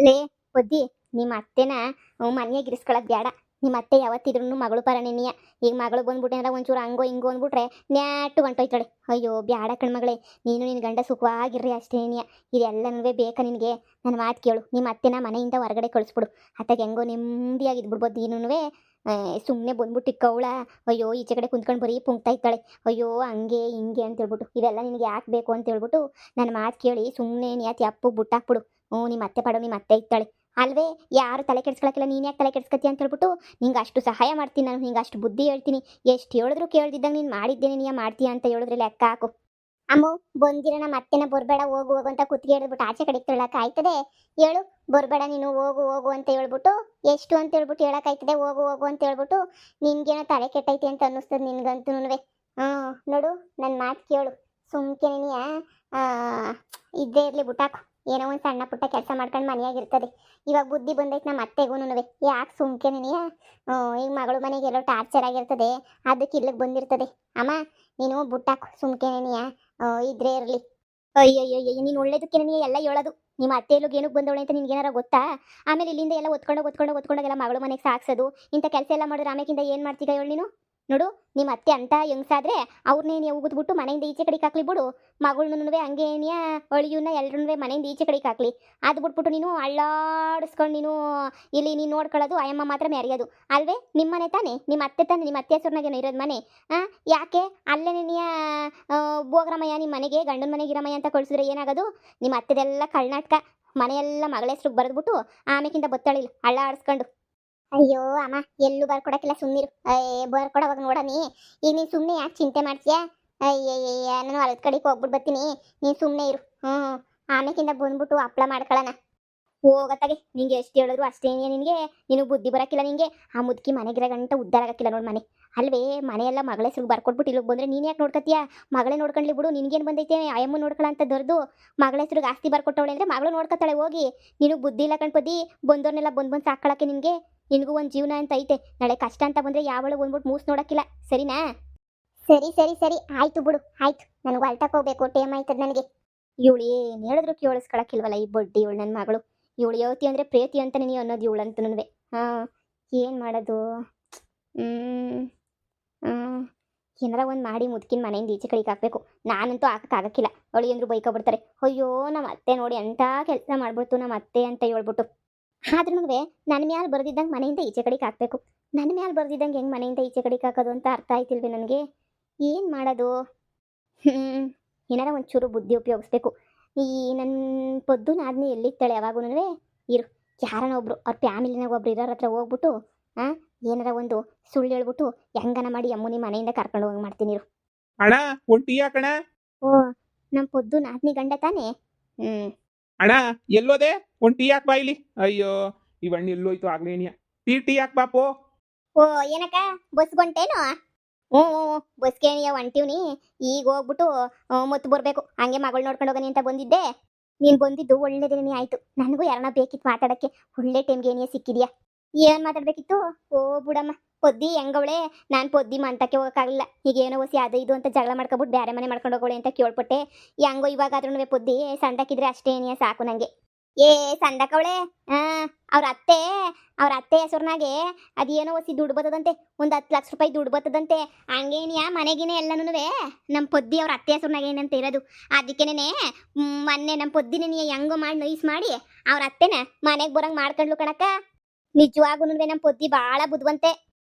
ಲೇ, ಬುದ್ಧಿ, ನಿಮ್ಮ ಅತ್ತೆನ ಮನೆಯಾಗ ಇರಿಸ್ಕೊಳ್ಳೋದು ಬೇಡ ನಿಮ್ಮ ಅತ್ತೆ ಯಾವತ್ತಿದ್ರು ಮಗಳು ಪರ ನಿನ್ನ ಈಗ ಮಗಳು ಬಂದ್ಬಿಟ್ಟೆ ಒಂಚೂರು ಹಂಗೋ ಹಿಂಗೋ ಅಂದ್ಬಿಟ್ರೆ ನ್ಯಾಟು ಹೊಂಟೋಯ್ತಾಳೆ ಅಯ್ಯೋ, ಬ್ಯಾಡ ಕಣ್ಮಗಳೇ, ನೀನು ನಿನ್ನ ಗಂಡ ಸುಖವಾಗಿರ್ರಿ ಅಷ್ಟೇ ನೀನಿಯ ಇದೆಲ್ಲನೂ ಬೇಕಾ ನಿನಗೆ. ನನ್ನ ಮಾತು ಕೇಳು, ನಿಮ್ಮ ಅತ್ತೆನ ಮನೆಯಿಂದ ಹೊರಗಡೆ ಕಳಿಸ್ಬಿಡು. ಅತ್ತಾಗ ಹೆಂಗೋ ನೆಮ್ಮದಿಯಾಗಿ ಇದ್ಬಿಡ್ಬೋದು ನೀನು ಸುಮ್ಮನೆ ಬಂದ್ಬಿಟ್ಟು ಇಕ್ಕವಳ ಅಯ್ಯೋ, ಈಚೆ ಕಡೆ ಕುಂತ್ಕೊಂಡು ಬರೀ ಪುಂಕ್ತಾ ಇದ್ದಾಳೆ. ಅಯ್ಯೋ, ಹಂಗೆ, ಹಿಂಗೆ ಅಂತ ಹೇಳ್ಬಿಟ್ಟು, ಇವೆಲ್ಲ ನಿನಗೆ ಯಾಕೆ ಬೇಕು ಅಂತ ಹೇಳ್ಬಿಟ್ಟು ನನ್ನ ಮಾತು ಕೇಳಿ ಸುಮ್ಮನೆ ಯಾತಿ ಅಪ್ಪು ಬುಟ್ಟಾಕ್ಬಿಡು ಹ್ಞೂ ನಿಮ್ಮ ಅತ್ತೆ ಪಡೋ ನಿಮ್ಮ ಅತ್ತೆ ಇತ್ತಾಳೆ ಅಲ್ವೇ, ಯಾರು ತಲೆ ಕೆಡ್ಸ್ಕೊಳಕ್ಕಿಲ್ಲ, ನೀನು ಯಾಕೆ ತಲೆ ಕೆಡ್ಸ್ಕತಿ ಅಂತ ಹೇಳ್ಬಿಟ್ಟು ನಿಂಗೆ ಅಷ್ಟು ಸಹಾಯ ಮಾಡ್ತೀನಿ ನಾನು, ನಿಂಗೆ ಅಷ್ಟು ಬುದ್ಧಿ ಹೇಳ್ತೀನಿ. ಎಷ್ಟು ಹೇಳಿದ್ರು ಕೇಳ್ದಿದ್ದಾಗ ನೀನು ಮಾಡಿದ್ದೇನೆ ನೀನು ಮಾಡ್ತೀಯ ಅಂತ ಹೇಳಿದ್ರೆ ಲೆಕ್ಕ ಹಾಕು. ಅಮ್ಮ ಬಂದಿರೋಣ ಮತ್ತೆನ ಬರಬೇಡ, ಹೋಗು ಹೋಗು ಅಂತ ಕುತ್ತಿಗೆ ಹಿಡಿದ್ಬಿಟ್ಟು ಆಚೆ ಕಡೆ ತೊಳಕ್ ಆಯ್ತದೆ ಹೇಳು, ಬರಬೇಡ ನೀನು, ಹೋಗು ಹೋಗು ಅಂತ ಹೇಳ್ಬಿಟ್ಟು, ಎಷ್ಟು ಅಂತ ಹೇಳ್ಬಿಟ್ಟು ಹೇಳಕ್ಕಾಯ್ತದೆ? ಹೋಗು ಹೋಗು ಅಂತ ಹೇಳ್ಬಿಟ್ಟು ನಿನ್ಗೇನೋ ತಲೆ ಕೆಟ್ಟೈತಿ ಅಂತ ಅನ್ನಿಸ್ತದೆ ನಿನ್ಗಂತೂ ಹ್ಞೂ, ನೋಡು ನನ್ನ ಮಾತು ಕೇಳು. ಸುಮ್ಕೆ ಆ ಇದ್ದೇ ಇರಲಿ ಬಿಟ್ಟಾಕು ಏನೋ ಒಂದು ಸಣ್ಣ ಪುಟ್ಟ ಕೆಲಸ ಮಾಡ್ಕೊಂಡು ಮನೆಯಾಗಿರ್ತದೆ. ಇವಾಗ ಬುದ್ಧಿ ಬಂದೈತೆ ನಮ್ಮ ಅತ್ತೆಗೂ ಯಾಕೆ ಸುಮ್ಕೆ ನೀನಿಯ ಈಗ ಮಗಳು ಮನೆಗೆ ಎಲ್ಲೋ ಟಾರ್ಚರ್ ಆಗಿರ್ತದೆ. ಅದಕ್ಕೆ ಇಲ್ಲಿಗೆ ಬಂದಿರ್ತದೆ. ಅಮ್ಮ, ನೀನು ಬುಟ್ಟಾಕು ಸುಮ್ಕೆ ಇದ್ರೆ ಇರಲಿ. ಅಯ್ಯಯ್ಯಯ್ಯ, ನೀನು ಒಳ್ಳೇದಕ್ಕೆ ನೀ ಎಲ್ಲ ಹೇಳೋದು. ನಿಮ್ಮ ಅತ್ತೆ ಎಲ್ಲೋಗಿ ಏನಕ್ಕೆ ಬಂದವಳೆ ಅಂತ ನಿನ್ಗೆ ಏನಾರ ಗೊತ್ತಾ? ಆಮೇಲೆ ಇಲ್ಲಿಂದ ಎಲ್ಲ ಒತ್ಕೊಂಡು ಒತ್ಕೊಂಡು ಎಲ್ಲಾ ಮಗಳು ಮನೆಗೆ ಸಾಕ್ಸೋದು. ಇಂಥ ಕೆಲಸ ಎಲ್ಲ ಮಾಡಿದ್ರೆ ಆಮೇಕಿಂದ ಏನು ಮಾಡ್ತೀಗ ಹೇಳು ನೀನು? ನೋಡು ನಿಮ್ಮ ಅತ್ತೆ ಅಂತ ಹೆಂಗ್ಸಾದ್ರೆ ಅವ್ರನ್ನೇ ನೀವು ಉಗಿದ್ಬಿಟ್ಟು ಮನೆಯಿಂದ ಈಚೆ ಕಡೆಗೆ ಹಾಕ್ಲಿ ಬಿಡು. ಮಗಳನ್ನೂ ಏನಿಯ ಅಳಿಯನ್ನ ಎಲ್ರೂ ಮನೆಯಿಂದ ಈಚೆ ಕಡೆಗೆ ಹಾಕ್ಲಿ. ಅದು ಬಿಟ್ಬಿಟ್ಟು ನೀನು ಅಳ್ಳಾಡಿಸ್ಕೊಂಡು ನೀನು ಇಲ್ಲಿ ನೀನು ನೋಡ್ಕೊಳ್ಳೋದು ಅಯ್ಯಮ್ಮ ಮಾತ್ರ ಮೆರೆಯೋದು ಅಲ್ವೇ ನಿಮ್ಮ ಮನೆ ತಾನೆ? ನಿಮ್ಮ ಅತ್ತೆ ತಾನೆ? ನಿಮ್ಮ ಅತ್ತೆ ಹೆಸರ್ನಾಗೇನೋ ಇರೋದು ಮನೆ. ಹಾಂ ಯಾಕೆ? ಅಲ್ಲೇ ನೀನಿಯ ಭೋಗ್ರಮಯ್ಯ ನಿಮ್ಮ ಮನೆಗೆ, ಗಂಡನ ಮನೆಗೆ ಇರಮಯ್ಯ ಅಂತ ಕಳಿಸಿದ್ರೆ ಏನಾಗೋದು? ನಿಮ್ಮ ಅತ್ತೆದೆಲ್ಲ ಕರ್ನಾಟಕ ಮನೆಯೆಲ್ಲ ಮಗಳ ಹೆಸ್ರಿಗೆ ಬರೆದ್ಬಿಟ್ಟು ಆಮೇಕಿಂದ ಬತ್ತಳಿಲ್ಲ ಹಳ್ಳ ಆಡಿಸ್ಕೊಂಡು ಅಯ್ಯೋ ಅಮ್ಮ, ಎಲ್ಲೂ ಬರ್ಕೊಡಕ್ಕಿಲ್ಲ ಸುಮ್ಮನಿರು ಅಯ್ಯ ಬರ್ಕೊಡವಾಗ ನೋಡನಿ ಈಗ ನೀನು ಸುಮ್ಮನೆ ಯಾಕೆ ಚಿಂತೆ ಮಾಡ್ತೀಯ? ಅಯ್ಯಯ್ಯ ನಾನು ಹೊಲದ ಕಡೆಗೆ ಹೋಗ್ಬಿಟ್ಟು ಬರ್ತೀನಿ. ನೀನು ಸುಮ್ಮನೆ ಇರು. ಹ್ಞೂ ಆಮೇಕಿಂದ ಬಂದ್ಬಿಟ್ಟು ಹಪ್ಳ ಮಾಡ್ಕೊಳ್ಳೋಣ ಹೋಗತ್ತಾಗೆ ನಿಂಗೆ ಎಷ್ಟು ಹೇಳಿದ್ರು ಅಷ್ಟೇ ನಿನಗೆ. ನೀನು ಬುದ್ಧಿ ಬರೋಕ್ಕಿಲ್ಲ ನಿಂಗೆ. ಆ ಮುದುಕಿ ಮನೆಗಿರೋ ಗಂಟ ಉದ್ಧಾರ ಆಗಕ್ಕಿಲ್ಲ ನೋಡಿ ಮನೆ. ಅಲ್ವೇ, ಮನೆಯೆಲ್ಲ ಮಗಳ ಹೆಸರು ಬರ್ಕೊಟ್ಬಿಟ್ಟು ಇಲ್ಲಿಗೆ ಬಂದ್ರೆ ನೀನು ಯಾಕೆ ನೋಡ್ಕತ್ತೀಯ? ಮಗಳೇ ನೋಡ್ಕೊಂಡ್ಲಿ ಬಿಡು, ನಿನಗೇನು ಬಂದೈತೆ? ಅಯ್ಯಮ್ಮ ನೋಡ್ಕೊಳ್ಳ ಅಂತ ದೊರೆದು. ಮಗಳ ಹೆಸರು ಆಸ್ತಿ ಬರ್ಕೊಟ್ಟವಳೆ ಅಂದರೆ ಮಗಳು ನೋಡ್ಕೊತಾಳೆ ಹೋಗಿ. ನಿನಗೆ ಬುದ್ಧಿ ಇಲ್ಲ ಕಣ್ಪದಿ ಬಂದವ್ರನ್ನೆಲ್ಲ ಬಂದು ಬಂದು ಸಾಕೊಳ್ಳೋಕ್ಕೆ ನಿನಗೆ. ನಿನಗೂ ಒಂದು ಜೀವನ ಅಂತ ಐತೆ. ನಾಳೆ ಕಷ್ಟ ಅಂತ ಬಂದರೆ ಯಾವಳು ಒಂದ್ಬಿಟ್ಟು ಮೂಸ್ ನೋಡೋಕ್ಕಿಲ್ಲ. ಸರಿನಾ? ಸರಿ ಸರಿ ಸರಿ. ಆಯ್ತು ಬಿಡು. ಆಯ್ತು. ನನಗೆ ಅಲ್ಟಕ್ಕೆ ಹೋಗ್ಬೇಕು. ಟೇಮ್ ಆಯ್ತದ ನನಗೆ. ಇವಳು ಏನು ಹೇಳಿದ್ರು ಕೇಳಿಸ್ಕೊಳಕ್ಕಿಲ್ವಲ್ಲ ಈ ಬಡ್ಡಿ ಇವಳು ನನ್ನ ಮಗಳು. ಇವಳು ಯೋತಿ ಅಂದರೆ ಪ್ರೀತಿ ಅಂತ ನೀನು ಅನ್ನೋದು ಇವಳು ನನಗೆ ಹಾಂ ಏನು ಮಾಡೋದು? ಏನಾರ ಒಂದು ಮಾಡಿ ಮುದುಕಿನ ಮನೆಯಿಂದ ಈಚೆ ಕಡೆಗೆ ಹಾಕಬೇಕು. ನಾನಂತೂ ಅಂದ್ರು ಬೈಕ ಬಿಡ್ತಾರೆ. ಅಯ್ಯೋ ನಮ್ಮ ಅತ್ತೆ ನೋಡಿ ಅಂಥ ಕೆಲಸ ಮಾಡ್ಬಿಡ್ತು ನಮ್ಮ ಅತ್ತೆ ಅಂತ ಹೇಳ್ಬಿಟ್ಟು. ಆದ್ರೂ ನನ್ನ ಮ್ಯಾಲೆ ಬರ್ದಿದ್ದಂಗೆ ಮನೆಯಿಂದ ಈಚೆ ಕಡೆಗೆ ಹಾಕಬೇಕು. ನನ್ನ ಮ್ಯಾಲೆ ಬರ್ದಿದ್ದಂಗೆ ಹೆಂಗೆ ಮನೆಯಿಂದ ಈಚೆ ಕಡೆಗೆ ಹಾಕೋದು ಅಂತ ಅರ್ಥ ಆಯ್ತಿಲ್ವಿ ನನಗೆ? ಏನು ಮಾಡೋದು? ಹ್ಞೂ ಏನಾರ ಒಂಚೂರು ಬುದ್ಧಿ ಉಪಯೋಗಿಸ್ಬೇಕು. ಈ ನನ್ನ ಪೊದ್ದು ನಾದ್ನಿ ಎಲ್ಲಿರ್ತಾಳೆ ಯಾವಾಗೂ ಇರು ಯಾರನ್ನ ಒಬ್ರು ಅವ್ರ ಫ್ಯಾಮಿಲಿನಾಗ ಒಬ್ರು ಇರೋರ ಹತ್ರ ಹೋಗ್ಬಿಟ್ಟು ಹಾಂ ಏನಾರ ಒಂದು ಸುಳ್ಳು ಹೇಳ್ಬಿಟ್ಟು ಹೆಂಗನ ಮಾಡಿ ಅಮ್ಮನಿ ಮನೆಯಿಂದ ಕರ್ಕೊಂಡು ಹೋಗಿ ಮಾಡ್ತೀನಿ ಇರು. ಅಣ್ಣ ಟೀ ಓ ನಮ್ಮ ಪೊದ್ದು ನಾದ್ನಿ ಗಂಡ ತಾನೇ? ಹ್ಞೂ ಅಣ್ಣ ಎಲ್ಲೋದೆ? ಒಂದು ಟೀ ಹಾಕ್ ಬಾ ಇಲ್ಲಿ. ಅಯ್ಯೋ ಇವಣ್ಣ ಎಲ್ಲೋಯ್ತು ಆಗ್ಲೇನಿಯ ಟೀ ಟೀ ಹಾಕ್ ಬಾಪೋ ಓ ಏನಕ್ಕ? ಬಸ್ ಗೊಂಟೇನು ಹ್ಞೂ ಹ್ಞೂ ಬಸ್ಗೆ ಹೊಂಟಿವ್ನಿ. ಈಗ ಹೋಗ್ಬಿಟ್ಟು ಮತ್ತೆ ಬರಬೇಕು. ಹಂಗೆ ಮಗಳು ನೋಡ್ಕೊಂಡು ಹೋಗನಿ ಅಂತ ಬಂದಿದ್ದೆ. ನೀನು ಬಂದಿದ್ದು ಒಳ್ಳೇದೇನೇ ಆಯಿತು. ನನಗೂ ಯಾರನ್ನ ಬೇಕಿತ್ತು ಮಾತಾಡೋಕ್ಕೆ. ಒಳ್ಳೆ ಟೈಮ್ಗೆ ಏನೇ ಸಿಕ್ಕಿದ್ಯಾ? ಏನು ಮಾತಾಡಬೇಕಿತ್ತು? ಓ ಬಿಡಮ್ಮ ಪೊದ್ದಿ, ಹೆಂಗವಳೆ? ನಾನು ಪೊದ್ದಿ ಮಂತಕ್ಕೆ ಹೋಗೋಕ್ಕಾಗಲಿಲ್ಲ. ಈಗ ಏನೋ ಹೊಸಿ ಅದು ಇದು ಅಂತ ಜಗಳ ಮಾಡ್ಕೊಬಿಟ್ಟು ಬೇರೆ ಮನೆ ಮಾಡ್ಕೊಂಡು ಹೋಗೋಳೆ ಅಂತ ಕೇಳ್ಪಟ್ಟೆ. ಹೆಂಗೋ ಇವಾಗಾದ್ರೂ ಪೊದ್ದಿ ಸಂಡಕ್ಕಿದ್ರೆ ಅಷ್ಟೇ ಏನೇ ಸಾಕು ನನಗೆ ಏ ಸಂಡಕವಳೆ ಹಾಂ ಅವ್ರ ಅತ್ತೆ ಅವ್ರ ಅತ್ತೆ ಹೆಸರ್ನಾಗೆ ಅದೇನೋ ಹೊಸಿ ದುಡ್ಡು ಬರ್ತದಂತೆ. ಒಂದು ಹತ್ತು ಲಕ್ಷ ರೂಪಾಯಿ ದುಡ್ಡು ಬರ್ತದಂತೆ. ಹಂಗೇನಿಯಾ ಮನೆಗಿನೇ ಎಲ್ಲನೂ ನಮ್ಮ ಪೊದ್ದಿ ಅವ್ರ ಅತ್ತೆ ಹೆಸರ್ನಾಗ ಏನಂತ ಇರೋದು. ಅದಕ್ಕೇನೆ ಮೊನ್ನೆ ನಮ್ಮ ಪೊದ್ದಿನ ನೀ ಹೆಂಗೋ ಮಾಡಿ ನೈಸ್ ಮಾಡಿ ಅವ್ರ ಅತ್ತೆನ ಮನೆಗೆ ಬರೋಂಗೆ ಮಾಡ್ಕೊಂಡ್ಲು ಕಣಕ್ಕ. ನಿಜವಾಗೂ ನಮ್ಮ ಪೊದ್ದಿ ಭಾಳ ಬುದ್ವಂತೆ.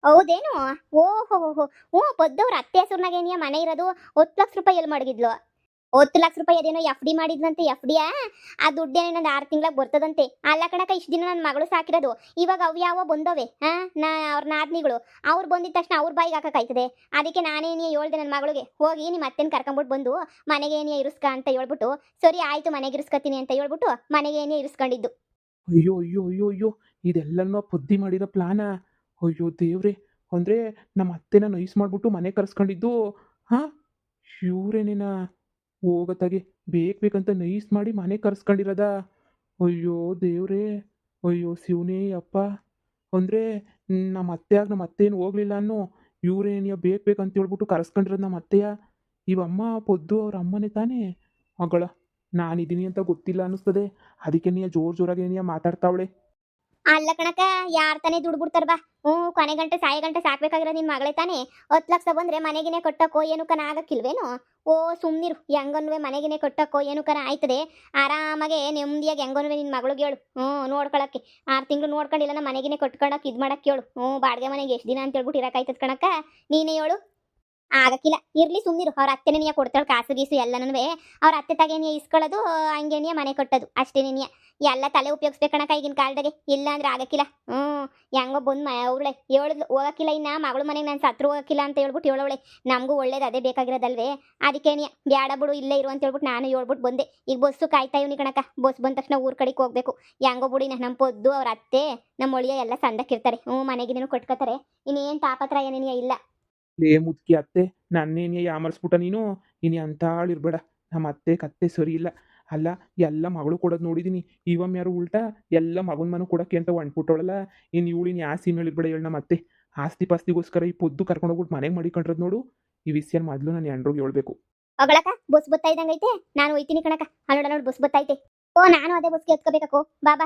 ಹೌದೇನು? ಓಹೋ, ಹೋ ಹ್ಞೂ, ಪದ್ದವ್ರ ಅತ್ತೆ ಹೆಸರ್ನಾಗ ಏನಿಯ ಮನೆ ಇರೋದು? ಹತ್ತು ಲಕ್ಷ ರೂಪಾಯಿ ಎಲ್ಲಿ ಮಡಗಿದ್ಲು? ಹತ್ತು ಲಕ್ಷ ರೂಪಾಯಿ ಅದೇನೋ ಎಫ್ ಡಿ ಮಾಡಿದ್ನಂತೆ ಎಫ್ ಡಿ ಆ ದುಡ್ಡೇನೋ ನಂದು ಆರು ತಿಂಗ್ಳಾಗ ಬರ್ತದಂತೆ. ಅಲ್ಲ ಕಣಕ ಇಷ್ಟು ದಿನ ನನ್ನ ಮಗಳು ಸಾಕಿರೋದು. ಇವಾಗ ಅವು ಯಾವ ಬಂದವೆ, ಹಾ? ನಾ, ಅವ್ರ ನಾದ್ನಿಗಳು. ಅವ್ರು ಬಂದಿದ್ದ ತಕ್ಷಣ ಅವ್ರ ಬಾಯಿಗೆ ಹಾಕಕ್ಕಾಯ್ತದೆ ಅದಕ್ಕೆ ನಾನೇನೇ ಹೇಳ್ದೆ ನನ್ನ ಮಗಳಿಗೆ? ಹೋಗಿ ನಿಮ್ಮ ಅತ್ತೆನ ಕರ್ಕೊಂಬಿಟ್ಟು ಬಂದು ಮನೆಗೆ ಏನಿಯ ಇರಿಸ್ಕ ಅಂತ ಹೇಳ್ಬಿಟ್ಟು, ಸರಿ ಆಯ್ತು ಮನೆಗೆ ಇರಿಸ್ಕತೀನಿ ಅಂತ ಹೇಳ್ಬಿಟ್ಟು ಮನೆಗೆ ಏನಿಯ ಇರಿಸ್ಕೊಂಡಿದ್ದು. ಅಯ್ಯೋ ಅಯ್ಯೋ ಅಯ್ಯೋ ಅಯ್ಯೋ. ಇದೆಲ್ಲನೂ ಬುದ್ಧಿ ಮಾಡಿರೋ ಪ್ಲಾನ? ಅಯ್ಯೋ ದೇವ್ರೆ, ಅಂದರೆ ನಮ್ಮ ಅತ್ತೆನ ನೈಸ್ ಮಾಡ್ಬಿಟ್ಟು ಮನೆ ಕರ್ಸ್ಕೊಂಡಿದ್ದು, ಹಾಂ? ಇವ್ರೇನೇನ ಹೋಗತ್ತಾಗೆ, ಬೇಕು ಬೇಕಂತ ನೈಸ್ ಮಾಡಿ ಮನೆ ಕರ್ಸ್ಕೊಂಡಿರೋದ? ಅಯ್ಯೋ ದೇವ್ರೆ, ಅಯ್ಯೋ ಶಿವನೇ ಅಪ್ಪ, ಅಂದರೆ ನಮ್ಮ ಅತ್ತೆಯಾಗ ನಮ್ಮ ಅತ್ತೇನು ಹೋಗ್ಲಿಲ್ಲ ಅನ್ನೋ ಇವ್ರೇನಿಯ ಬೇಕು ಬೇಕಂತ ಹೇಳ್ಬಿಟ್ಟು ಕರೆಸ್ಕೊಂಡಿರೋದು ನಮ್ಮ ಅತ್ತೆಯ ಇವಮ್ಮ ಪೊದ್ದು ಅವ್ರ ಅಮ್ಮನೇ ತಾನೇ? ಮಗಳ ನಾನಿದ್ದೀನಿ ಅಂತ ಗೊತ್ತಿಲ್ಲ ಅನ್ನಿಸ್ತದೆ, ಅದಕ್ಕೆ ನೀ ಜೋರು ಜೋರಾಗಿ ನೀ ಮಾತಾಡ್ತಾವಳೆ. ಅಲ್ಲ ಕಣಕ ಯಾರ್ ತಾನೇ ದುಡ್ಡು ಬಿಡ್ತಾರ ಬಾ. ಹ್ಞೂ, ಕೊನೆ ಗಂಟೆ, ಸಾಯಿ ಗಂಟೆ ಸಾಕ್ಬೇಕಾಗಿರೋ ನಿನ್ ಮಗಳೇ ತಾನೇ. ಹತ್ತು ಲಕ್ಷ ಬಂದ್ರೆ ಮನೆಗಿನೇ ಕೊಟ್ಟಕ್ಕೋ ಏನು ಕನ ಆಗಕ್ಕಿಲ್ವೇನೋ? ಓ, ಸುಮ್ನಿರು ಹೆಂಗನ್ವೆ ಮನೆಗಿನೇ ಕಟ್ಟಕ್ಕೋ ಏನು ಕನ ಆಯ್ತದೆ. ಆರಾಮಾಗೆ ನೆಮ್ಮದಿಯಾಗಿ ಹೆಂಗನ್ವೆ ನಿನ್ ಮಗಳಿಗೆ ಹೇಳು. ಹ್ಞೂ, ನೋಡ್ಕೊಳಕ್ಕೆ. ಆರು ತಿಂಗಳು ನೋಡ್ಕೊಂಡಿಲ್ಲ ನಮ್ಮ ಮನೆಗಿನೇ ಕೊಟ್ಕೊಳಕ್, ಇದು ಮಾಡಕ್ಕೆ ಹೇಳು ಹ್ಞೂ, ಬಾಡಿಗೆ ಮನೆಗೆ ಎಷ್ಟು ದಿನ ಅಂತ ಹೇಳ್ಬಿಟ್ಟು ಇರಕಾಯ್ತದ ಕಣಕ್ಕ. ನೀನೇ ಹೇಳು. ಆಗಕ್ಕಿಲ್ಲ. ಇರ್ಲಿ ಸುಮ್ಮನಿರು ಅವ್ರ ಅತ್ತೆನೇ ನೀ ಕೊಡ್ತಾಳೆ ಕಾಸು ಗೀಸು ಎಲ್ಲನೂ ಅವ್ರ ಅತ್ತೆ ತಗೇನಿಯ ಇಸ್ಕೊಳ್ಳೋದು ಹಂಗೇನಿಯ ಮನೆ ಕೊಟ್ಟದು. ಅಷ್ಟೇನೇನಿಯ ಎಲ್ಲ ತಲೆ ಉಪಯೋಗಿಸ್ಬೇಕಣಕ ಈಗಿನ ಕಾಲದಾಗೆ. ಇಲ್ಲ ಅಂದ್ರೆ ಆಗಕ್ಕಿಲ್ಲ. ಹ್ಞೂ ಹೆಂಗೋ ಬಂದು ಮ, ಅವಳೆ. ಹೇಳಿದ್ಲು ಹೋಗಕ್ಕಿಲ್ಲ ಇನ್ನ. ಮಗಳು ಮನೆಗೆ ನಾನು ಸತ್ರು ಹೋಗಕ್ಕಿಲ್ಲ ಅಂತ ಹೇಳ್ಬಿಟ್ಟು ಹೇಳೋಳೆ ನಮಗೂ ಒಳ್ಳೇದು ಅದೇ ಬೇಕಾಗಿರೋದಲ್ವೇ. ಅದಕ್ಕೇನಿಯ ಬ್ಯಾಡ ಬಿಡು, ಇಲ್ಲೇ ಇರು ಅಂತ ಹೇಳ್ಬಿಟ್ಟು ನಾನು ಹೇಳ್ಬಿಟ್ಟು ಬಂದೆ. ಈಗ ಬಸ್ಸು ಕಾಯ್ತಾ ಇವ್ನಿ ಕಣಕ ಬಸ್ ಬಂದ ತಕ್ಷಣ ಊರ್ ಕಡೆಗೆ ಹೋಗ್ಬೇಕು. ಹೆಂಗೋ ಬಿಡಿ ನಮ್ಮ ಪೊದ್ದು ಅವ್ರ ಅತ್ತೆ ನಮ್ಮ ಒಳಿಯ ಎಲ್ಲ ಸಂದಕ್ಕಿರ್ತಾರೆ ಹ್ಞೂ ಮನೆಗಿನೇನು ಕಟ್ಕೋತಾರೆ. ಇನ್ನೇನು ತಾಪತ್ರ ಏನೇನಿಯ ಇಲ್ಲ. ಲೇ ಮುದುಕಿ ಅತ್ತೆ, ನನ್ನೇನೇ ಯಾಮರ್ಸ್ಬಿಟ್ಟ ನೀನು? ಇನ್ನು ಇರಬೇಡ ನಮ್ಮ ಅತ್ತೆ ಕತ್ತೆ ಸರಿ ಇಲ್ಲ. ಅಲ್ಲ, ಎಲ್ಲ ಮಗಳು ಕೊಡೋದು ನೋಡಿದ್ದೀನಿ ಇವಮ್ಮ ಯಾರು ಉಲ್ಟಾ? ಎಲ್ಲ ಮಗನ ಮನೆ ಕೊಡೋಕ್ಕೆ ಅಂತ ಹೊಂಟ್ಬಿಟ್ಟವಳಲ್ಲ ಇನ್ನು ಇವಳಿನ ಯಾ ಸೀಮೆ ಇರ್ಬೇಡ ಹೇಳಿ ನಮ್ಮ ಅತ್ತೆ. ಆಸ್ತಿ ಪಾಸ್ತಿಗೋಸ್ಕರ ಈ ಪೊದ್ದು ಕರ್ಕೊಂಡು ಹೋಗ್ಬಿಟ್ಟು ಮನೆಗೆ ಮಾಡಿಕೊಂಡ್ರದ್ದು ನೋಡು. ಈ ವಿಷಯ ಮೊದಲು ನಾನು ಎಂಡ್ರಿಗೆ ಹೇಳ್ಬೇಕು. ಅಗಳಕ ಬಸ್ ಬತ್ತಾ ಇದ್ದಂಗೈತೆ? ನಾನು ಹೋಯ್ತೀನಿ ಕಣಕ ಅಲ್ಲೋಡ ನೋಡಿ, ಬಸ್ ಬತ್ತೈತೆ ಓ, ನಾನು ಅದೇ ಬಸ್ಗೆ ಎತ್ಕೋಬೇಕೋ ಬಾಬಾ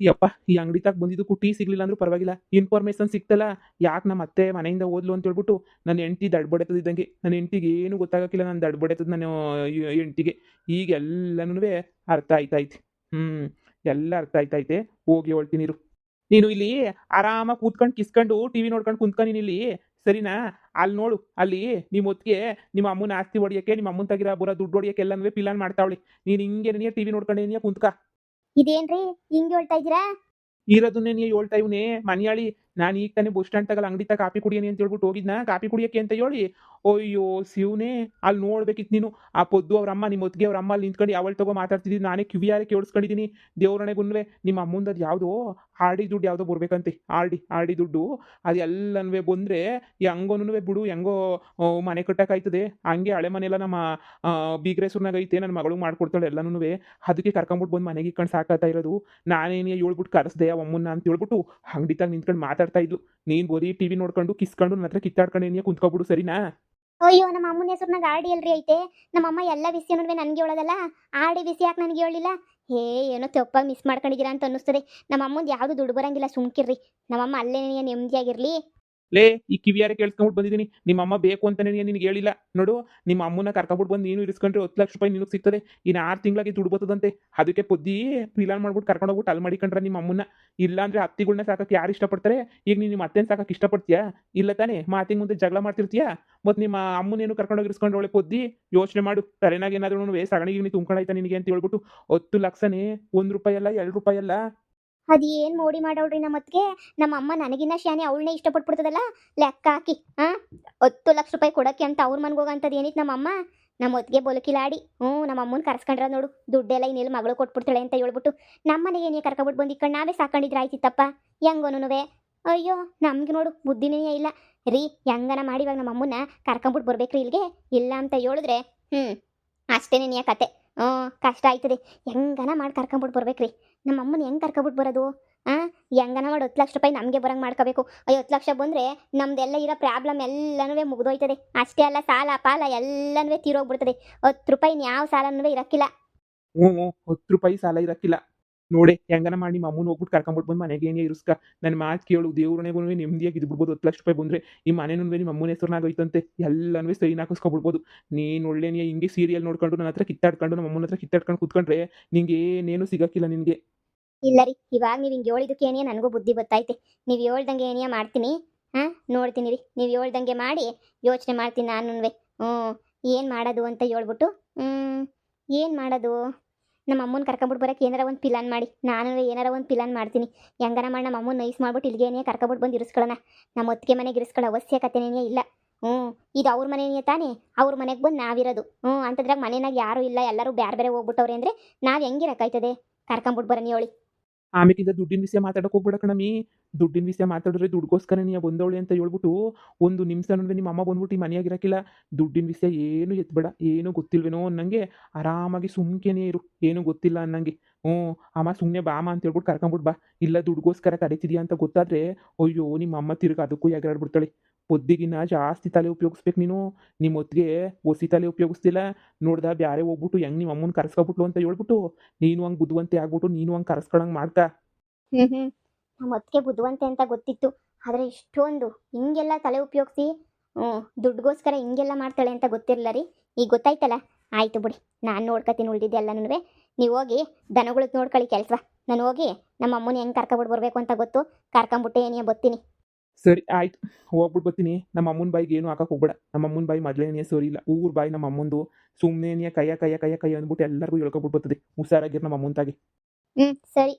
ಯಪ್ಪ ಈ ಅಂಗಡಿ ತಗ ಬಂದಿದ್ದಕ್ಕೂ ಟೀ ಸಿಗ್ಲಿಲ್ಲ ಅಂದ್ರೂ ಪರವಾಗಿಲ್ಲ. ಇನ್ಫಾರ್ಮೇಷನ್ ಸಿಕ್ತಲ್ಲ ಯಾಕೆ ನಮ್ಮ ಅತ್ತೆ ಮನೆಯಿಂದ ಓದ್ಲು ಅಂತ ಹೇಳ್ಬಿಟ್ಟು ನನ್ನ ಹೆಂಡತಿ ದಡ್ಬಡೆತದಿದ್ದಂಗೆ. ನನ್ನ ಹೆಂಡತಿಗೆ ಏನು ಗೊತ್ತಾಗಕ್ಕಿಲ್ಲ ನಾನು ದಡ್ಬಡೆತದ ನಾನು ಹೆಂಡತಿಗೆ. ಈಗ ಎಲ್ಲನೂ ಅರ್ಥ ಆಯ್ತಾಯ್ತು. ಹ್ಞೂ ಎಲ್ಲ ಅರ್ಥ ಆಯ್ತಾಯ್ತೆ. ಹೋಗಿ ಹೇಳ್ತೀನಿ ಇರು. ನೀನು ಇಲ್ಲಿ ಆರಾಮಾಗಿ ಕೂತ್ಕೊಂಡು ಕಿಸ್ಕೊಂಡು ಟಿ ವಿ ನೋಡ್ಕೊಂಡು ಕುಂತ್ಕೊಂಡು ಇಲ್ಲಿ. ಸರಿನಾ? ಅಲ್ಲಿ ನೋಡು. ಅಲ್ಲಿ ನಿಮ್ಮ ಹೊತ್ತಿಗೆ ನಿಮ್ಮ ಅಮ್ಮನ ಆಸ್ತಿ ಹೊಡಿಯೋಕ್ಕೆ ನಿಮ್ಮ ಅಮ್ಮನ ತಗಿರ ಬರೋ ದುಡ್ಡು ಹೊಡಿಯೋಕ್ಕೆ ಎಲ್ಲನೂ ಪಿಲಾನ್ ಮಾಡ್ತಾವಳಿ. ನೀನು ಹಿಂಗೆ ನೀನು ಟಿ ವಿ ನೋಡ್ಕೊಂಡೇನಿಯ ಕುಂತ್ಕ? ಇದೇನ್ರಿ? ಹಿಂಗ್ ಹೇಳ್ತಾ ಇದ್ದೀರಾ? ಇರೋದನ್ನೇ ನೀ ಹೇಳ್ತಾ ಇವ್ನೆ. ಮನೆಯಾಳಿ ನಾನು ಈಗ ತಾನೇ ಬಸ್ ಸ್ಟ್ಯಾಂಡ್ ತಗಲ್ ಅಂಗಡಿ ತಗ ಕಾಪಿ ಕುಡಿಯನಿ ಅಂತ ಹೇಳ್ಬಿಟ್ಟು ಹೋಗಿದ್ನ, ಕಾಪಿ ಕುಡಿಯಕ್ಕೆ ಅಂತ ಹೇಳಿ, ಅಯ್ಯೋ, ಶಿವನೇ, ಅಲ್ಲಿ ನೋಡ್ಬೇಕಿತ್ತು ನೀನು. ಆ ಪೊದ್ದು ಅವ್ರ ಅಮ್ಮ ನಿಮ್ಮ ಹೊತ್ತಿಗೆ ಅವ್ರ ಅಮ್ಮ ಅಲ್ಲಿ ನಿಂತ್ಕೊಂಡು ತಗೋ ಮಾತಾಡ್ತಿದ್ದೀನಿ ನಾನೇ ಕಿವಿಯಾರೆ ಕೇಳಿಸ್ಕೊಂಡಿದ್ದೀನಿ ದೇವ್ರಣೆಗುನ್ವೆ ನಿಮ್ಮ ಅಮ್ಮಂದದ್ದು ಯಾವುದೋ ಆರ್ ಡಿ ದುಡ್ಡು ಯಾವುದೋ ಬರ್ಬೇಕಂತೆ ಆರ್ ಡಿ ಆರ್ ಡಿ ದುಡ್ಡು. ಅದು ಎಲ್ಲನೂ ಬಂದರೆ ಹೆಂಗೋನು ಬಿಡು, ಹೆಂಗೋ ಮನೆ ಕಟ್ಟಕ್ಕಾಯ್ತದೆ ಹಂಗೆ ಹಳೆ ಮನೆಯೆಲ್ಲ ನಮ್ಮ ಬೀಗ್ರೇಸೂರ್ನಾಗ ಐತೆ ನನ್ನ ಮಗಳು ಮಾಡ್ಕೊಡ್ತಾಳೆ ಎಲ್ಲನೂ ಅದಕ್ಕೆ ಕರ್ಕೊಂಬಿಟ್ಟು ಬಂದು ಮನೆಗೆ ಇಕ್ಕೊಂಡು ಸಾಕಾಗ್ತಾ ಇರೋದು. ನಾನೇನು ಹೇಳ್ಬಿಟ್ಟು ಕರೆಸ್ದೆ ಅಮ್ಮನ್ನ ಅಂತ ಹೇಳ್ಬಿಟ್ಟು ಅಂಗಡಿ ತಾಗ ನಿಂತ್ಕೊಂಡು ಮಾತಾಡ್ತಾ ಇದ್ಲು. ನೀನು ಬೋದಿ ಟಿವಿ ನೋಡ್ಕೊಂಡು ಕಿಸ್ಕೊಂಡು ನನ್ನ ಹತ್ರ ಕಿತ್ತಾಡ್ಕೊಂಡು ಏನಿಯ ಕುಂತ್ಕೊಬಿಡು, ಸರಿನಾ? ಅಯ್ಯೋ, ನಮ್ಮ ಅಮ್ಮನ ಹೆಸರ್ನಾಗ ಆಡಿ ಅಲ್ರಿ ಐತೆ. ನಮ್ಮಮ್ಮ ಎಲ್ಲ ವಿಷಯ ನೋಡ್ವೆ ನನಗೆ ಹೇಳೋದಲ್ಲ ಆಡಿ ವಿಷಯ ಯಾಕೆ ನನಗೆ ಹೇಳಿಲ್ಲ? ಹೇ, ಏನೋ ತಪ್ಪಾಗಿ ಮಿಸ್ ಮಾಡ್ಕೊಂಡಿದ್ದೀರಾ ಅಂತ ಅನ್ನಿಸ್ತದೆ. ನಮ್ಮ ಅಮ್ಮಂದು ಯಾವುದು ದುಡ್ಡು ಬರಂಗಿಲ್ಲ, ಸುಮ್ಕಿರ್ರಿ. ನಮ್ಮಮ್ಮ ಅಲ್ಲೇ ನೆಮ್ಮದಿಯಾಗಿರ್ಲಿ. ಲೇ, ಈ ಕಿವಿಯಾರೆ ಕೇಳ್ಕೊಂಡ್ಬಿಟ್ಟು ಬಂದಿದ್ದೀನಿ. ನಿಮ್ಮ ಅಮ್ಮ ಬೇಕು ಅಂತಾನೆ ನಿನಗೆ ಹೇಳಿಲ್ಲ. ನೋಡು, ನಿಮ್ಮ ಅಮ್ಮನ ಕರ್ಕೊಂಬಿಟ್ಟು ಬಂದು ನೀನು ಇರಿಸ್ಕೊಂಡ್ರೆ ಹತ್ತು ಲಕ್ಷ ರೂಪಾಯಿ ನಿನಗೆ ಸಿಗ್ತದೆ. ಇನ್ನು ಆರು ತಿಂಗಳಿಗೆ ದುಡ್ಬೋದಂತೆ ಅದಕ್ಕೆ ಪುದ್ದಿ ಪ್ಲಾನ್ ಮಾಡ್ಬಿಟ್ಟು ಕರ್ಕೊಂಡು ಹೋಗ್ಬಿಟ್ಟು ಅಲ್ಲಿ ಮಾಡಿಕೊಂಡ್ರೆ ನಿಮ್ಮ ಅಮ್ಮನ ಇಲ್ಲಾಂದ್ರೆ ಹತ್ತಿಗಳನ್ನ ಸಾಕಕ್ಕೆ ಯಾರು ಇಷ್ಟಪಡ್ತಾರೆ? ಈಗ ನೀನು ನಿಮ್ಮ ಅತ್ತೆನ ಸಾಕಕ್ಕೆ ಇಷ್ಟಪಡ್ತೀಯಾ? ಇಲ್ಲ ತಾನೇ? ಮಾತಿಗೆ ಮುಂದೆ ಜಗಳ ಮಾಡ್ತಿರ್ತೀಯಾ? ಮತ್ತು ನಿಮ್ಮ ಅಮ್ಮನೇನು ಕರ್ಕೊಂಡೋಗಿ ಇರಿಸ್ಕೊಂಡು ಒಳ್ಳೆ ಪುದ್ದಿ? ಯೋಚನೆ ಮಾಡು. ತಲೆನಾಗ ವೇ ಸಗಣಿಗೆ ನೀನು ತುಂಬ್ಕೊಂಡಾಯ್ತಾ ನಿನಗೆ ಅಂತ ಹೇಳ್ಬಿಟ್ಟು ಹತ್ತು ಲಕ್ಷನೇ ಒಂದು ರೂಪಾಯಿ ಅಲ್ಲ ಎರಡು ರೂಪಾಯಿ ಅಲ್ಲ ಅದು ನೋಡಿ ಮೋಡಿ ಮಾಡವಳ್ರಿ ನಮ್ಮ ಅತ್ತಿಗೆ? ನಮ್ಮ ಅಮ್ಮ ನನಗಿನ್ನ ಶಾನೆ ಅವಳನ್ನೇ ಇಷ್ಟಪಟ್ಬಿಡ್ತದಲ್ಲ? ಲೆಕ್ಕ ಹಾಕಿ ಹಾಂ ಹತ್ತು ಲಕ್ಷ ರೂಪಾಯಿ ಕೊಡೋಕ್ಕೆ ಅಂತ ಅವ್ರ ಮನೆಗೆ ಹೋಗಂಥದ್ದು ಏನಿತ್ತು ನಮ್ಮ ಅಮ್ಮ? ನಮ್ಮ ಹೊತ್ತಿಗೆ ಬೊಲಕಿಲಾಡಿ, ಹ್ಞೂ ನಮ್ಮ ಅಮ್ಮನ ಕರ್ಸ್ಕೊಂಡ್ರ ನೋಡು, ದುಡ್ಡೆಲ್ಲ ಇನ್ನೆಲ್ಲ ಮಗಳು ಕೊಟ್ಬಿಡ್ತಾಳೆ ಅಂತ ಹೇಳ್ಬಿಟ್ಟು. ನಮ್ಮ ಮನೆಗೆ ಏನೇ ಕರ್ಕೊಬಿಟ್ಟು ಬಂದು ಇಕ್ಕಂಡು ನಾವೇ ಸಾಕೊಂಡಿದ್ರೆ ಆಯ್ತಿತ್ತಪ್ಪ? ಹೆಂಗೋನುವೆ ಅಯ್ಯೋ, ನಮ್ಗೆ ನೋಡು ಬುದ್ಧಿನೇ ಇಲ್ಲ. ರೀ, ಹೆಂಗನ ಮಾಡಿ ಇವಾಗ ನಮ್ಮ ಅಮ್ಮನ ಕರ್ಕೊಂಬಿಟ್ಟು ಬರ್ಬೇಕ್ರಿ ಇಲ್ಲಿಗೆ? ಇಲ್ಲ ಅಂತ ಹೇಳಿದ್ರೆ ಹ್ಞೂ ಅಷ್ಟೇನೇ ನೀ ಕತೆ? ಹ್ಞೂ, ಕಷ್ಟ ಆಯ್ತದೆ. ಹೆಂಗನ ಮಾಡಿ ಕರ್ಕೊಂಬಿಟ್ಟು ಬರ್ಬೇಕ್ರಿ? ನಮ್ಮ ಅಮ್ಮನ ಹೆಂಗೆ ಕರ್ಕೊಬಿಟ್ಟು ಬರೋದು? ಹಾಂ ಹೆಂಗನ ಮಾಡಿ ಹತ್ತು ಲಕ್ಷ ರೂಪಾಯಿ ನಮಗೆ ಬರಂಗೆ ಮಾಡ್ಕೋಬೇಕು. ಅಯ್ಯೋ, ಹತ್ತು ಲಕ್ಷ ಬಂದರೆ ನಮ್ದೆಲ್ಲ ಇರೋ ಪ್ರಾಬ್ಲಮ್ ಎಲ್ಲನೂ ಮುಗಿದೋಯ್ತದೆ. ಅಷ್ಟೇ ಅಲ್ಲ, ಸಾಲ ಪಾಲ ಎಲ್ಲನೂ ತೀರೋಗ್ಬಿಡ್ತದೆ. ಹತ್ತು ರೂಪಾಯಿ ಯಾವ ಸಾಲನೂ ಇರಕ್ಕಿಲ್ಲ. ಹ್ಞೂ ಹ್ಞೂ, ಹತ್ತು ರೂಪಾಯಿ ಸಾಲ ಇರಕ್ಕಿಲ್ಲ. ನೋಡಿ ಹೆಂಗನ ಮಾಡಿ ನಿಮ್ಮ ಅಮ್ಮನ ಹೋಗ್ಬಿಟ್ಟು ಕರ್ಕೊಂಬಿಟ್ಟು ಬಂದು ಮನೆಗೆ ಏನೇ ಇರಿಸ್ಕ. ನನ್ನ ಮಾತು ಕೇಳು ದೇವ್ರನೆಗೂ ನೆಮ್ಮದಿಯಾಗಿ ಇದ್ಬಿಡ್ಬೋದು. ಹತ್ತು ಲಕ್ಷ ರೂಪಾಯಿ ಬಂದರೆ ಈ ಮನೆನೂ ನಿಮ್ಮ ಅಮ್ಮನ ಹೆಸರಿನಾಗ ಐತಂತೆ ಎಲ್ಲನೂ ಸೈನ್ ಹಾಕಿಸ್ಕೊಬಿಡ್ಬೋದು ನೀನು ಒಳ್ಳೆನೇ, ಹಿಂಗೆ ಸೀರಿಯಲ್ ನೋಡ್ಕೊಂಡು ನನ್ನ ಹತ್ರ ಕಿತ್ತಾಡ್ಕೊಂಡು, ನಮ್ಮ ಅಮ್ಮನ ಹತ್ರ ಕಿತ್ತಾಡ್ಕೊಂಡು ಕೂತ್ಕೊಂಡ್ರೆ ನಿಂಗೆ ಏನೇನು ಸಿಗಕ್ಕಿಲ್ಲ ನಿನಗೆ. ಇಲ್ಲ ರೀ, ಇವಾಗ ನೀವು ಹಿಂಗೆ ಹೇಳಿದಕ್ಕೆ ಏನೇ ನನಗೂ ಬುದ್ಧಿ ಗೊತ್ತೈತೆ ನೀವು ಹೇಳ್ದಂಗೆ ಏನೇ ಮಾಡ್ತೀನಿ? ಹಾಂ, ನೋಡ್ತೀನಿ ರೀ. ನೀವು ಹೇಳ್ದಂಗೆ ಮಾಡಿ ಯೋಚನೆ ಮಾಡ್ತೀನಿ ನಾನು ಹ್ಞೂ ಏನು ಮಾಡೋದು ಅಂತ ಹೇಳ್ಬಿಟ್ಟು ಹ್ಮ್, ಏನು ಮಾಡೋದು? ನಮ್ಮ ಅಮ್ಮನ ಕರ್ಕೊಂಬಿಟ್ಟು ಬರೋಕೆ ಏನಾರ ಒಂದು ಪ್ಲಾನ್ ಮಾಡಿ. ನಾನು ಏನಾರ ಒಂದು ಪ್ಲಾನ್ ಮಾಡ್ತೀನಿ. ಹೆಂಗಾರ ಮಾಡಿ ನಮ್ಮ ಅಮ್ಮನ ನೈಸ್ ಮಾಡ್ಬಿಟ್ಟು ಇಲ್ಲಿಗೆ ಏನೇ ಕರ್ಕೊಬಿಟ್ಟು ಬಂದು ಇರಿಸ್ಕೊಳ್ಳೋಣ ನಮ್ಮ ಒತ್ತಿಗೆ ಮನೆಗೆ ಇರಿಸ್ಕೊಳ್ಳೋ ಅವಶ್ಯಕತೆನೇ ಇಲ್ಲ. ಹ್ಞೂ ಇದು ಅವ್ರ ಮನೆಯೇ ತಾನೇ? ಅವ್ರ ಮನೆಗೆ ಬಂದು ನಾವಿರೋದು. ಹ್ಞೂ ಅಂತದ್ರಾಗ ಮನೆಯಾಗ ಯಾರೂ ಇಲ್ಲ. ಎಲ್ಲರೂ ಬೇರೆ ಬೇರೆ ಹೋಗ್ಬಿಟ್ಟವ್ರೆ ಅಂದರೆ ನಾವು ಹೆಂಗಿರಕ್ಕಾಯ್ತದೆ ಕರ್ಕೊಂಬಿಟ್ಟು ಬರೋಣ ಹೇಳಿ ಆಮೇಕಿಂದ ದುಡ್ಡಿನ ವಿಷಯ ಮಾತಾಡಕ್ಕೆ ಹೋಗ್ಬೇಡ ಕಣಮಿ ದುಡ್ಡಿನ ವಿಷಯ ಮಾತಾಡಿದ್ರೆ ದುಡ್ಗೋಸ್ಕರ ನೀ ಬಂದವಳೆ ಅಂತ ಹೇಳ್ಬಿಟ್ಟು ಒಂದು ನಿಮಿಷ ನೋಡಿದ್ರೆ ನಿಮ್ಮ ಅಮ್ಮ ಬಂದ್ಬಿಟ್ಟು ಈ ಮನೆಯಾಗಿರಕ್ಕಿಲ್ಲ ದುಡ್ಡಿನ ವಿಷಯ ಏನು ಎತ್ಬೇಡ, ಏನು ಗೊತ್ತಿಲ್ವೇನೋ ಅನ್ನಂಗೆ ಆರಾಮಾಗಿ ಸುಮ್ಕೆನೇ ಇರು, ಏನು ಗೊತ್ತಿಲ್ಲ ಅನ್ನಂಗೆ. ಹ್ಞೂ, ಅಮ್ಮ ಸುಮ್ಮನೆ ಬಾಮ ಅಂತ ಹೇಳ್ಬಿಟ್ಟು ಕರ್ಕೊಂಬಿಟ್ಟು ಬಾ. ಇಲ್ಲ ದುಡ್ಗೋಸ್ಕರ ಕರಿತಿದ್ಯಾ ಅಂತ ಗೊತ್ತಾದ್ರೆ, ಅಯ್ಯೋ, ನಿಮ್ಮ ಅಮ್ಮ ತಿರ್ಗಿ ಅದಕ್ಕೂ ಎಗರಾಡ್ಬಿಡ್ತಾಳೆ. ಬುದ್ಧಿಗಿನ್ನ ಜಾಸ್ತಿ ತಲೆ ಉಪಯೋಗಿಸ್ಬೇಕು ನೀನು ನಿಮ್ಮ ಒತ್ತಿಗೆ ಒಸಿ ತಲೆ ಉಪಯೋಗಿಸ್ತಿಲ್ಲ, ನೋಡ್ದ ಬ್ಯಾರೆ ಹೋಗ್ಬಿಟ್ಟು ಹೆಂಗ್ ನಿಮ್ಮ ಅಮ್ಮನ ಕರ್ಸ್ಕೊಬಿಟ್ಲು ಅಂತ ಹೇಳ್ಬಿಟ್ಟು, ನೀನು ಹಂಗೆ ಬುದ್ಧಿವಂತೆ ಆಗ್ಬಿಟ್ಟು ನೀನು ಹಂಗೆ ಕರ್ಸ್ಕೊಳಂಗ್ ಮಾಡ್ಕ ಹ್ಮ್ ಹ್ಮ್. ಬುದ್ಧಿವಂತೆ ಅಂತ ಗೊತ್ತಿತ್ತು. ಆದರೆ ಇಷ್ಟೊಂದು ಹಿಂಗೆಲ್ಲ ತಲೆ ಉಪಯೋಗಿಸಿ ದುಡ್ಡುಗೋಸ್ಕರ ಹಿಂಗೆಲ್ಲ ಮಾಡ್ತಾಳೆ ಅಂತ ಗೊತ್ತಿರಲಿಲ್ಲ ರೀ. ಈಗ ಗೊತ್ತಾಯ್ತಲ್ಲ? ಆಯಿತು ಬಿಡಿ. ನಾನು ನೋಡ್ಕೊತೀನಿ ಉಳಿದಿದ್ದೆ ಎಲ್ಲನೂ ನೀವು ಹೋಗಿ ದನಗಳಿಗೆ ನೋಡ್ಕೊಳ್ಳಿ ಕೆಲಸ ನಾನು ಹೋಗಿ ನಮ್ಮ ಅಮ್ಮನ ಹೆಂಗೆ ಕರ್ಕೊಬಿಟ್ಟು ಬರಬೇಕು ಅಂತ ಗೊತ್ತು. ಕರ್ಕೊಂಬಿಟ್ಟು ಏನೇ ಬತ್ತೀನಿ. ಸರಿ, ಆಯ್ತು. ಹೋಗ್ಬಿಟ್ಟು ಬರ್ತೀನಿ. ನಮ್ಮ ಅಮ್ಮನ ಬಾಯಿಗೆ ಏನು ಹಾಕಕ್ಕೆ ಹೋಗ್ಬೇಡ. ನಮ್ಮ ಅಮ್ಮನ ಬಾಯಿ ಮೊದಲೇನೇ ಸರಿ ಇಲ್ಲ. ಊರ್ ಬಾಯಿ ನಮ್ಮ ಅಮ್ಮಂದು ಸುಮ್ಮನೆ ಕೈಯ ಕೈಯ ಕೈಯ ಕೈ ಅಂದ್ಬಿಟ್ಟು ಎಲ್ಲರಿಗೂ ಹೇಳ್ಕೊಬಿಟ್ಟು ಬರ್ತದೆ. ಹುಷಾರಾಗಿರ್ ನಮ್ಮ ಅಮ್ಮಂತಾಗಿ ಹ್ಞೂ ಸರಿ.